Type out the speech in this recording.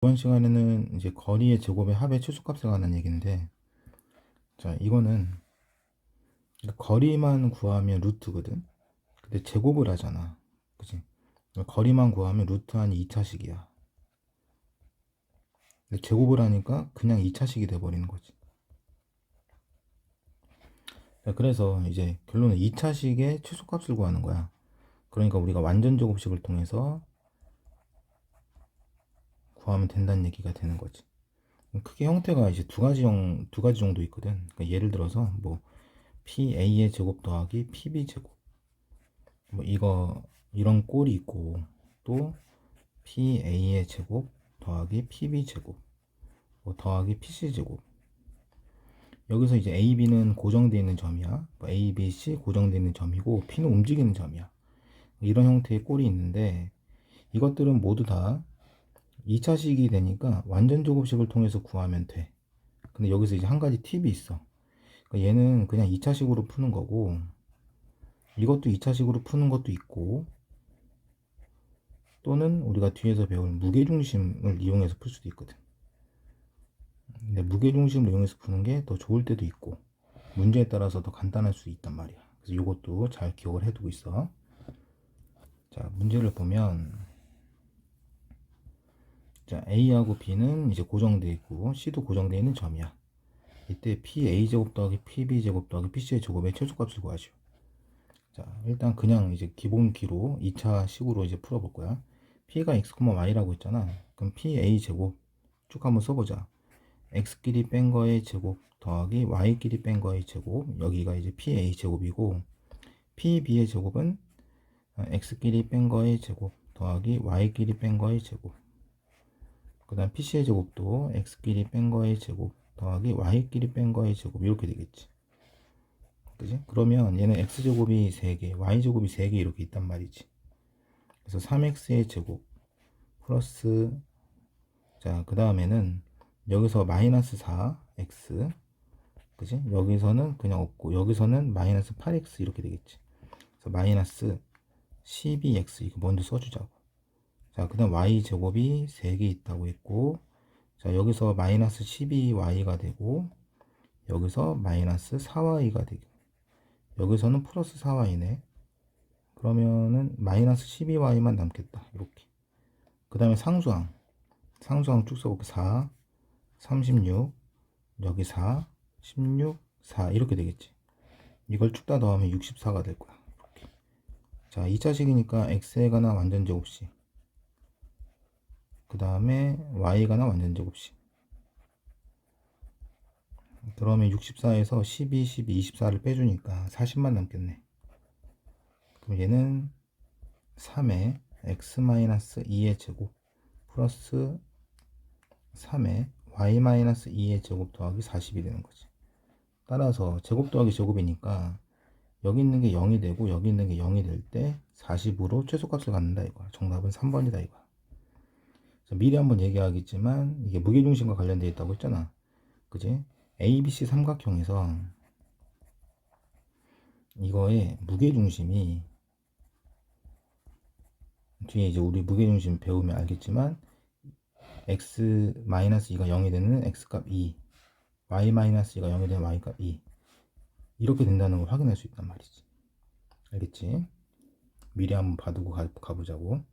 이번 시간에는 이제 거리의 제곱의 합의 최소값에 관한 얘기인데, 자, 이거는 거리만 구하면 루트거든. 근데 제곱을 하잖아. 그지? 거리만 구하면 루트 한 2차식이야. 근데 제곱을 하니까 그냥 2차식이 돼버리는 거지. 자, 그래서 이제 결론은 2차식의 최소값을 구하는 거야. 그러니까 우리가 완전 제곱식을 통해서 구하면 된다는 얘기가 되는 거지. 크게 형태가 이제 두 가지 형, 두 가지 정도 있거든. 그러니까 예를 들어서 뭐 PA의 제곱 더하기 PB 제곱. 뭐 이거 이런 꼴이 있고 또 PA의 제곱 더하기 PB 제곱. 뭐 더하기 PC 제곱. 여기서 이제 A, B는 고정되어 있는 점이야. 뭐 A, B, C 고정되어 있는 점이고 P는 움직이는 점이야. 이런 형태의 꼴이 있는데 이것들은 모두 다 2차 식이 되니까 완전 제곱식을 통해서 구하면 돼. 근데 여기서 이제 한 가지 팁이 있어. 그러니까 얘는 그냥 2차식으로 푸는 거고 이것도 2차식으로 푸는 것도 있고 또는 우리가 뒤에서 배울 무게중심을 이용해서 풀 수도 있거든. 근데 무게중심을 이용해서 푸는 게 더 좋을 때도 있고 문제에 따라서 더 간단할 수 있단 말이야. 그래서 이것도 잘 기억을 해두고 있어. 자, 문제를 보면 자, A하고 B는 이제 고정되어 있고 C도 고정되어 있는 점이야. 이때 PA제곱 더하기 PB제곱 더하기 PC의 제곱의 최소값을 구하죠. 자, 일단 그냥 이제 기본기로 2차 식으로 이제 풀어볼 거야. P가 X, Y라고 했잖아. 그럼 PA제곱 쭉 한번 써보자. X끼리 뺀 거의 제곱 더하기 Y끼리 뺀 거의 제곱. 여기가 이제 PA제곱이고 PB의 제곱은 X끼리 뺀 거의 제곱 더하기 Y끼리 뺀 거의 제곱. 그 다음 PC의 제곱도 X끼리 뺀 거의 제곱 더하기 Y끼리 뺀 거의 제곱 이렇게 되겠지. 그지? 그러면 얘는 X제곱이 3개, Y제곱이 3개 이렇게 있단 말이지. 그래서 3X의 제곱 플러스 자, 그 다음에는 여기서 마이너스 4X 그지? 여기서는 그냥 없고 여기서는 마이너스 8X 이렇게 되겠지. 그래서 마이너스 12X 이거 먼저 써주자고. 자, 그 다음 y제곱이 3개 있다고 했고, 자, 여기서 마이너스 12y가 되고, 여기서 마이너스 4y가 되고, 여기서는 플러스 4y네. 그러면은 마이너스 12y만 남겠다. 이렇게. 그 다음에 상수항. 상수항 쭉 써볼게. 4, 36, 여기 4, 16, 4. 이렇게 되겠지. 이걸 쭉 다 더하면 64가 될 거야. 이렇게. 자, 2차식이니까 x에 관한 완전 제곱식. 그 다음에 y가 나 완전 제곱식. 그러면 64에서 12, 12, 24를 빼주니까 40만 남겠네. 그럼 얘는 3의 x-2의 제곱 플러스 3의 y-2의 제곱 더하기 40이 되는 거지. 따라서 제곱 더하기 제곱이니까 여기 있는 게 0이 되고 여기 있는 게 0이 될 때 40으로 최소값을 갖는다 이거야. 정답은 3번이다 이거야 미리 한번 얘기하겠지만 이게 무게중심과 관련되어 있다고 했잖아. 그지? ABC 삼각형에서 이거의 무게중심이 뒤에 이제 우리 무게중심 배우면 알겠지만 x-2가 0이 되는 x값 2 y-2가 0이 되는 y값 2 이렇게 된다는 걸 확인할 수 있단 말이지 알겠지? 미리 한번 봐두고 가, 가보자고